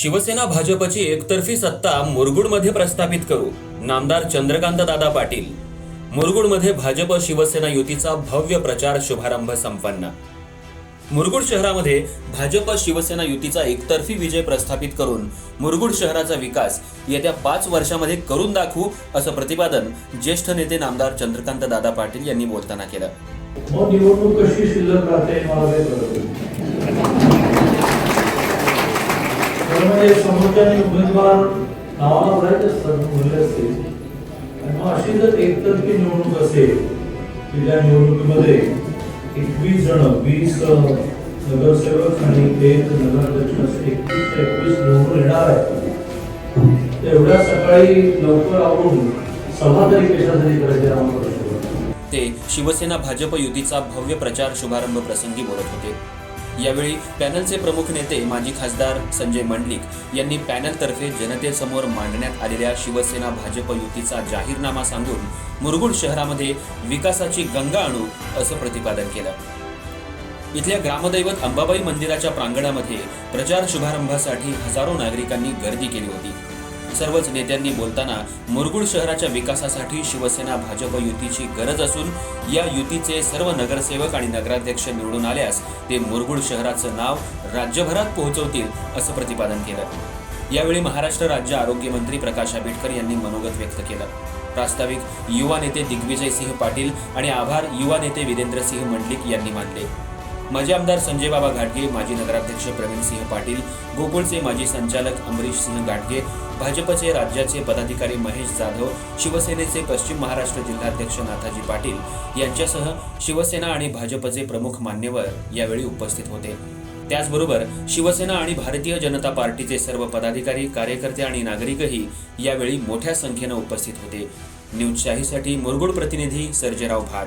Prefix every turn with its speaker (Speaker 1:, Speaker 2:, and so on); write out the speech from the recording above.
Speaker 1: शिवसेना भाजपची एकतर्फी सत्ता मुरगुडमध्ये प्रस्थापित करू नामदार चंद्रकांत दादा पाटील. मुरगुडमध्ये भाजप शिवसेना युतीचा भव्य प्रचार शुभारंभ संपन्न. मुरगुड शहरामध्ये भाजप शिवसेना युतीचा एकतर्फी विजय प्रस्थापित करून मुरगुड शहराचा विकास येत्या पाच वर्षामध्ये करून दाखवू असं प्रतिपादन ज्येष्ठ नेते नामदार चंद्रकांत दादा पाटील यांनी बोलताना केलं
Speaker 2: मग निवडणूक कशी शिल्लक राहते मला काही कळत नाही. खरं म्हणजे समोरच्याने उमेदवार नावाला भरायचे असतात असतील आणि मग अशी जर एकतर्फी निवडणूक असेल की त्या निवडणुकीमध्ये एकवीस जण वीस नगरसेवक आणि एक नगराध्यक्ष असे एकवीस ते एकवीस निवडून येणार आहेत. तर एवढ्या सकाळी लवकर आवरून सभा तरी कशा तरी करायची आम्हाला
Speaker 1: ते शिवसेना भाजप युतीचा भव्य प्रचार शुभारंभ प्रसंगी बोलत होते. यावेळी पॅनलचे प्रमुख नेते माजी खासदार संजय मंडलिक यांनी पॅनलतर्फे जनतेसमोर मांडण्यात आलेल्या शिवसेना भाजप युतीचा जाहीरनामा सांगून मुरगुड शहरामध्ये विकासाची गंगा आणू असं प्रतिपादन केलं. इथल्या ग्रामदैवत अंबाबाई मंदिराच्या प्रांगणामध्ये प्रचार शुभारंभासाठी हजारो नागरिकांनी गर्दी केली होती. सर्वच नेत्यांनी बोलताना मुरगुड शहराच्या विकासासाठी शिवसेना भाजप युतीची गरज असून या युतीचे सर्व नगरसेवक आणि नगराध्यक्ष निवडून आल्यास ते मुरगुड शहराचं नाव राज्यभरात पोहोचवतील असं प्रतिपादन केलं. यावेळी महाराष्ट्र राज्य आरोग्यमंत्री प्रकाश आंबेडकर यांनी मनोगत व्यक्त केलं. प्रास्ताविक युवा नेते दिग्विजय सिंह पाटील आणि आभार युवा नेते विरेंद्रसिंह मंडलिक यांनी मानले. माजी आमदार संजय बाबा घाटगे माजी नगराध्यक्ष प्रवीण सिंह पाटील गोकुळचे माजी संचालक अमरीश सिंह घाटगे भाजपचे राज्याचे पदाधिकारी महेश जाधव शिवसेनेचे पश्चिम महाराष्ट्र जिल्हाध्यक्ष नाथाजी पाटील यांच्यासह शिवसेना आणि भाजपचे प्रमुख मान्यवर यावेळी उपस्थित होते. त्याचबरोबर शिवसेना आणि भारतीय जनता पार्टीचे सर्व पदाधिकारी कार्यकर्ते आणि नागरिकही यावेळी मोठ्या संख्येनं उपस्थित होते. न्यूज शाहीसाठी मुरगुड प्रतिनिधी सर्जेराव भाट.